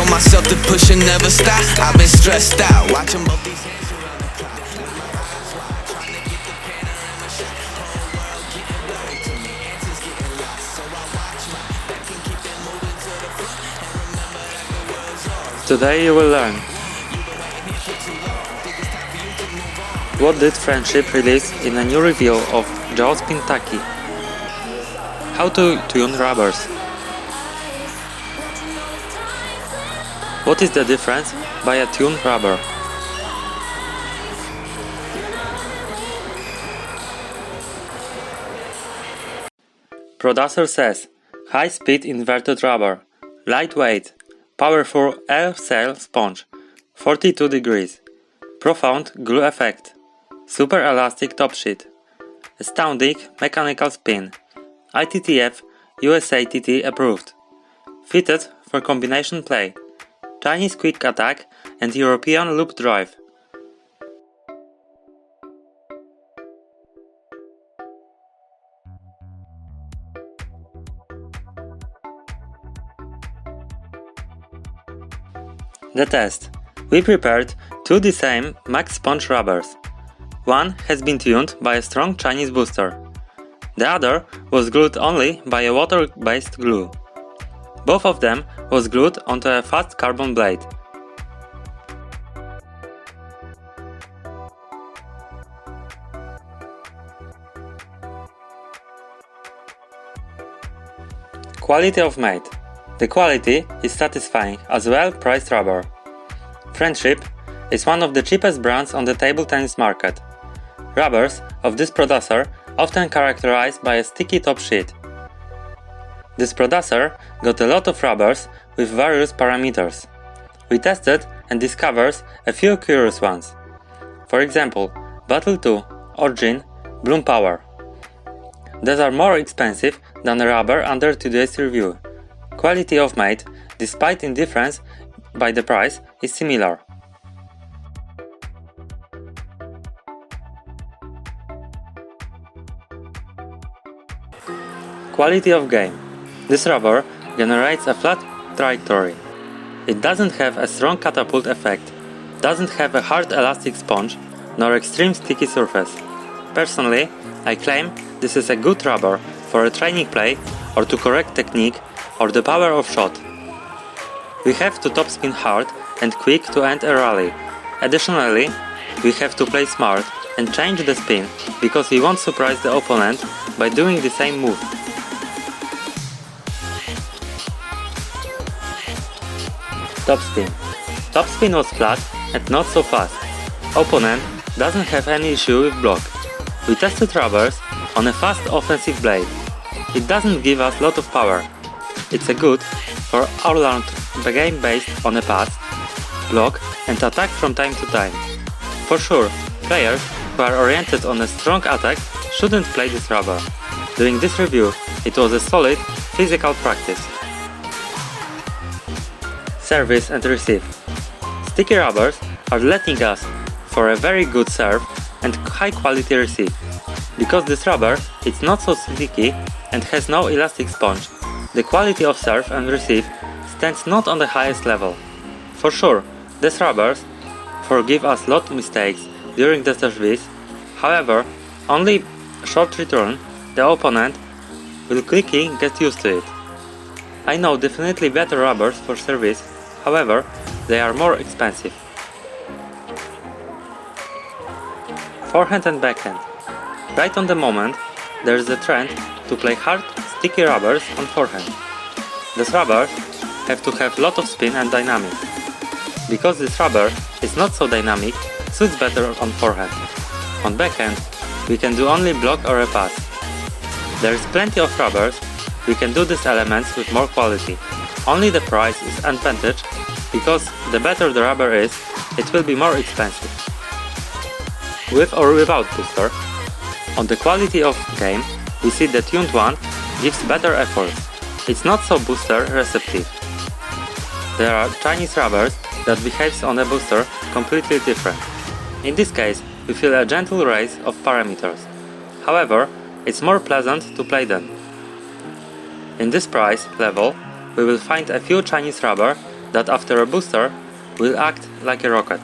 told myself to push and never stop. I've been stressed out, watching both these hands around the clock. Today you will learn what did Friendship release in a new review of Jaws Kentucky? How to tune rubbers? What is the difference? By a tuned rubber? Producer says high speed inverted rubber, lightweight, powerful air cell sponge, 42 degrees, profound glue effect, super elastic top sheet, astounding mechanical spin, ITTF USATT approved, fitted for combination play, Chinese quick attack and European loop drive. The test. We prepared two the same Max Sponge rubbers. One has been tuned by a strong Chinese booster. The other was glued only by a water-based glue. Both of them was glued onto a fast carbon blade. Quality of mate. The quality is satisfying as well priced rubber. Friendship is one of the cheapest brands on the table tennis market. Rubbers of this producer often characterized by a sticky top sheet. This producer got a lot of rubbers with various parameters. We tested and discovered a few curious ones. For example, Battle 2, Origin, Bloom Power. These are more expensive than the rubber under today's review. Quality of mate, despite indifference by the price, is similar. Quality of game. This rubber generates a flat trajectory. It doesn't have a strong catapult effect, doesn't have a hard elastic sponge, nor extreme sticky surface. Personally, I claim this is a good rubber for a training play or to correct technique or the power of shot. We have to topspin hard and quick to end a rally. Additionally, we have to play smart and change the spin because we won't surprise the opponent by doing the same move. Topspin. Topspin was flat and not so fast. Opponent doesn't have any issue with block. We tested rubbers on a fast offensive blade. It doesn't give us lot of power. It's a good for all-round game based on a pass, block and attack from time to time. For sure, players who are oriented on a strong attack shouldn't play this rubber. During this review, it was a solid physical practice. Service and receive. Sticky rubbers are letting us for a very good serve and high quality receive. Because this rubber is not so sticky and has no elastic sponge, the quality of serve and receive stands not on the highest level. For sure, these rubbers forgive us lot of mistakes during the service, however, only short return, the opponent will quickly get used to it. I know definitely better rubbers for service, however, they are more expensive. Forehand and backhand. Right on the moment, there is a trend to play hard, sticky rubbers on forehand. These rubbers have to have lot of spin and dynamic. Because this rubber is not so dynamic, suits better on forehand. On backhand, we can do only block or a pass. There is plenty of rubbers, we can do these elements with more quality. Only the price is advantage, because the better the rubber is, it will be more expensive. With or without booster, on the quality of the game, we see the tuned one gives better effort. It's not so booster receptive. There are Chinese rubbers that behaves on a booster completely different. In this case, we feel a gentle raise of parameters. However, it's more pleasant to play them. In this price level, we will find a few Chinese rubber that after a booster will act like a rocket.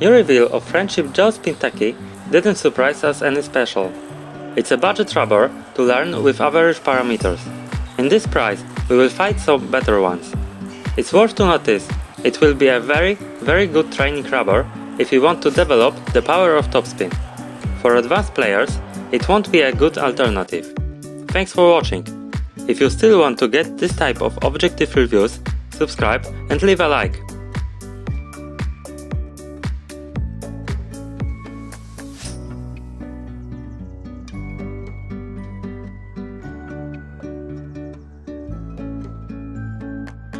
Your reveal of Friendship Joe's Kentucky didn't surprise us any special. It's a budget rubber to learn with average parameters. In this price, we will find some better ones. It's worth to notice, it will be a very, very good training rubber if you want to develop the power of topspin. For advanced players, it won't be a good alternative. Thanks for watching. If you still want to get this type of objective reviews, subscribe and leave a like.